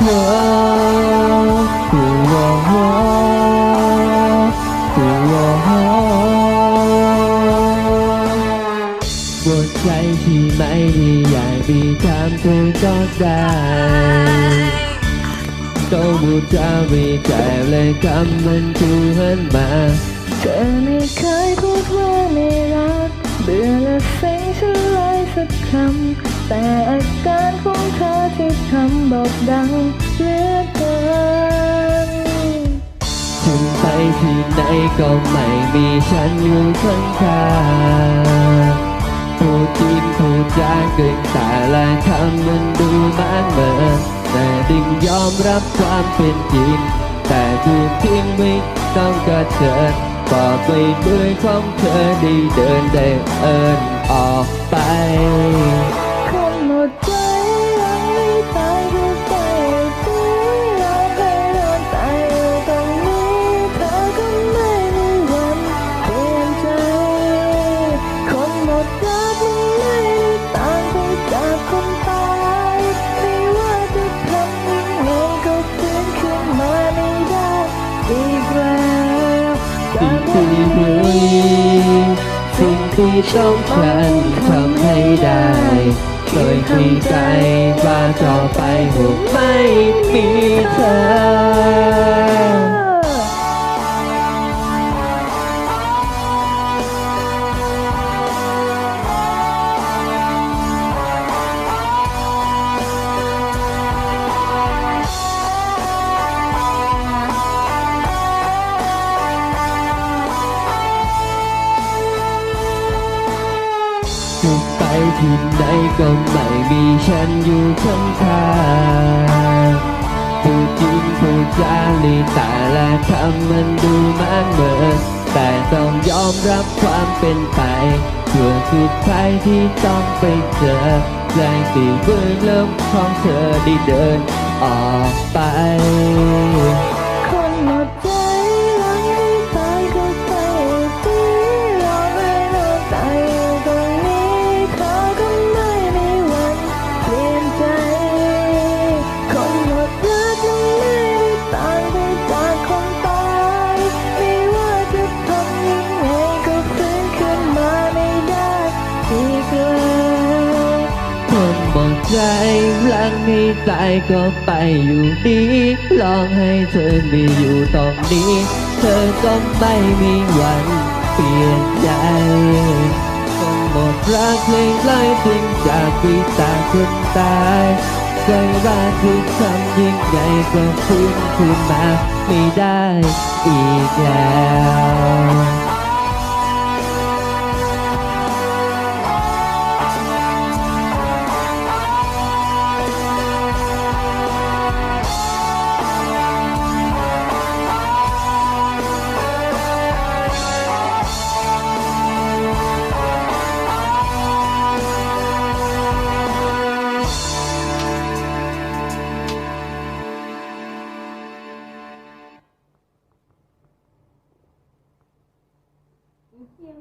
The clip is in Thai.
ปวดใจที่ไม่ด้อยากมีทำเธอก็ได้ต้องบูชาวิจัยเลยคำมันถูกหันมาเธอไม่เคยพูดว่าไม่รักเบื่อและเซ็งฉันเลย สักคำ แต่อาการของเธอที่ทำบอกดังเหลือเกินถึงไปที่ไหนก็ไม่มีฉันอยู่ข้างข้างพูดจริงพูดจาเกินแต่ละคำมันดูมันเหมือนแต่ดิ่งยอมรับความเป็นจริง แต่ถูทิ้งไม่ต้องกระเจิดบอกไปด้วยของเธอได้เดินได้เอิน ออกไปคนหมดใจยังไม่ตายก็ใจตีเราให้เราตายอยู่ตรงนี้เธอก็ไม่มีวันเปลี่ยนใจคนหมดรักมันไม่ได้ต่างไปจากคนตายไม่ว่าจะทำยังไงก็ฟื้นขึ้นมาไม่ได้อีกแล้วสิ่งที่มีสิ่งที่ ต้องฉันทำให้ได้โดยที่ใจว่าต่อไปหกไม่มีเธอ จะไปที่ไหนก็ไม่มีฉันอยู่ข้างข้างพูดจริงพูดจาลีแต่ละคำมันดูมันเหมือนแต่ต้องยอมรับความเป็นไปเพื่อสุดท้ายที่ต้องไปเจอแรงตีเบื้องเริ่มของเธอได้เดินออกไป ใจรักให้ตายก็ไปอยู่ดีลองให้เธอไม่อยู่ตรงนี้ เธอก็ไม่มีวันเปลี่ยนใจคนหมดรักเลยไล่ทิ้งจากปีตาคนตายใจว่าที่ทำยังไงก็ฟื้นขึ้นมาไม่ได้อีกแล้ว 不见